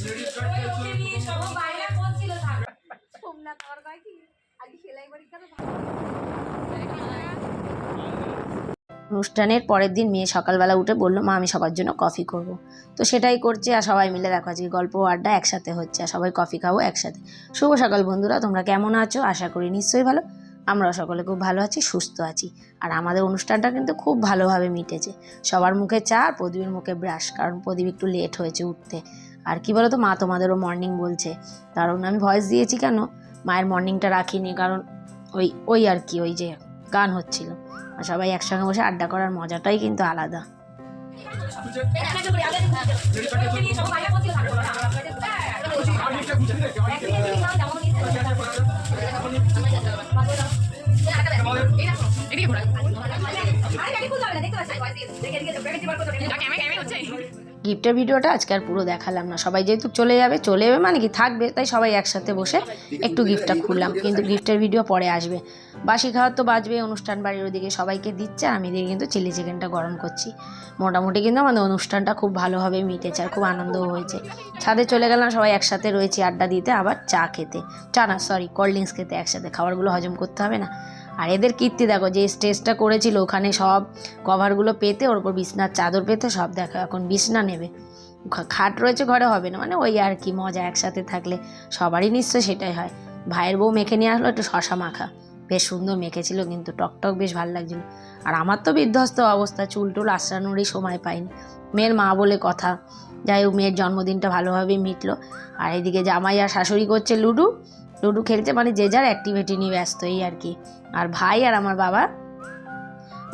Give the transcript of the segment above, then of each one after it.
আমার অনুষ্ঠানের পরের দিন মেয়ে সকালবেলা উঠে বলল, মা, আমি সবার জন্য কফি করব। তো সেটাই করছে আর সবাই মিলে দেখো, আজকে গল্প আড্ডা একসাথে হচ্ছে আর সবাই কফি খাব একসাথে। শুভ সকাল বন্ধুরা, তোমরা কেমন আছো? আশা করি নিশ্চয়ই ভালো। আমরাও সকলে খুব ভালো আছি, সুস্থ আছি। আর আমাদের অনুষ্ঠানটা কিন্তু খুব ভালোভাবে মিটেছে। সবার মুখে চা আর প্রদীপের মুখে ব্রাশ, কারণ প্রদীপ একটু লেট হয়েছে উঠতে। আর কি বলো তো মা তোমাদেরও মর্নিং বলছে। কারণ আমি ভয়েস দিয়েছি কেন? মায়ের মর্নিংটা রাখিনি, কারণ ওই ওই আর কি, ওই যে গান হচ্ছিল। আর সবাই একসঙ্গে বসে আড্ডা করার মজাটাই কিন্তু আলাদা। গিফটের ভিডিওটা আজকে আর পুরো দেখালাম না। সবাই যেহেতু চলে যাবে চলে যাবে মানে কি থাকবে, তাই সবাই একসাথে বসে একটু গিফটটা খুললাম। কিন্তু গিফটের ভিডিও পরে আসবে। বাসি খাওয়ার তো বাজবে, অনুষ্ঠান বাড়ির ওদিকে সবাইকে দিচ্ছে আমি এদিকে কিন্তু চিলি চিকেনটা গরম করছি। মোটামুটি কিন্তু আমাদের অনুষ্ঠানটা খুব ভালোভাবে মিটেছে আর খুব আনন্দও হয়েছে। ছাদে চলে গেলাম, সবাই একসাথে রয়েছি আড্ডা দিতে, আবার চা খেতে। চা না সরি কোল্ড ড্রিঙ্কস খেতে একসাথে। খাবারগুলো হজম করতে হবে না। আর এদের কীর্তি দেখো, যে স্টেজটা করেছিল, ওখানে সব কভারগুলো পেতে, ওর উপর বিছনার চাদর পেতে, সব দেখো, এখন বিছনা নেবে। খাট রয়েছে, ঘরে হবে না মানে ওই আর কি, মজা একসাথে থাকলে সবারই নিশ্চয় সেটাই হয়। ভাইয়ের বউ মেখে নিয়ে আসলো, একটু শশা মাখা। বেশ সুন্দর মেখেছিল, কিন্তু টকটক বেশ ভালো লাগছিল। আর আমার তো বিধ্বস্ত অবস্থা, চুল টুল আশ্রানোরই সময় পাইনি। মেয়ের মা বলে কথা, যাই হোক, মেয়ের জন্মদিনটা ভালোভাবেই মিটলো। আর এদিকে জামাই আর শাশুড়ি করছে লুডো লুডো খেলছে মানে যে যার অ্যাক্টিভিটি নিয়ে ব্যস্ত এই আর কি। আর ভাই আর আমার বাবা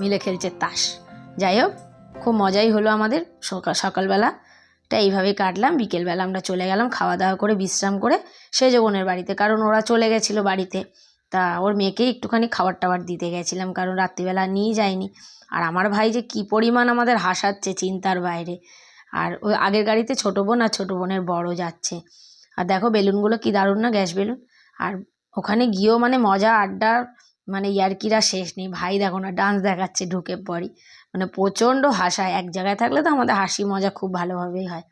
মিলে খেলছে তাস। যাই হোক, খুব মজাই হলো আমাদের সকাল, সকালবেলা। সকালবেলাটা এইভাবেই কাটলাম, বিকেলবেলা আমরা চলে গেলাম খাওয়া দাওয়া করে, বিশ্রাম করে সেজ বোনের বাড়িতে, কারণ ওরা চলে গেছিল বাড়িতে। তা ওর মেয়েকে একটুখানি খাবার টাবার দিতে গেছিলাম, কারণ রাত্রিবেলা নিয়ে যায়নি। আর আমার ভাই যে কী পরিমাণ আমাদের হাসাচ্ছে চিন্তার বাইরে। আর ওই আগের গাড়িতে ছোটো বোন আর ছোটো বোনের বড় যাচ্ছে। আর দেখো, বেলুনগুলো কি দারুণ না, গ্যাস বেলুন? আর ওখানে গিয়েও মানে মজা আড্ডা মানে ইয়ার্কিরা শেষ নেই। ভাই দেখো না, ডান্স দেখাচ্ছে ঢুকে পড়ি। মানে প্রচণ্ড হাসায় এক জায়গায় থাকলে তো আমাদের হাসি মজা খুব ভালোভাবেই হয়।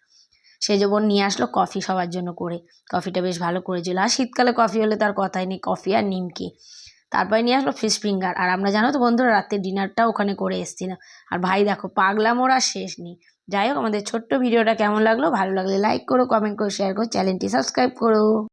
সে যখন নিয়ে আসলো কফি সবার জন্য করে। কফিটা বেশ ভালো করেছিল। আর শীতকালে কফি হলে তার কথাই নেই, কফি আর নিমকি। তারপরে নিয়ে আসলো ফিশ ফিঙ্গার। আর আমরা জানো তো বন্ধুরা রাতের ডিনারটাও ওখানে করে এসেছিলাম আর ভাই দেখো, পাগলা মোড়া শেষ নেই। যাই হোক, আমাদের ছোট্ট ভিডিওটা কেমন লাগল? ভালো লাগলে লাইক করো কমেন্ট করো শেয়ার করো চ্যানেলটি সাবস্ক্রাইব করো।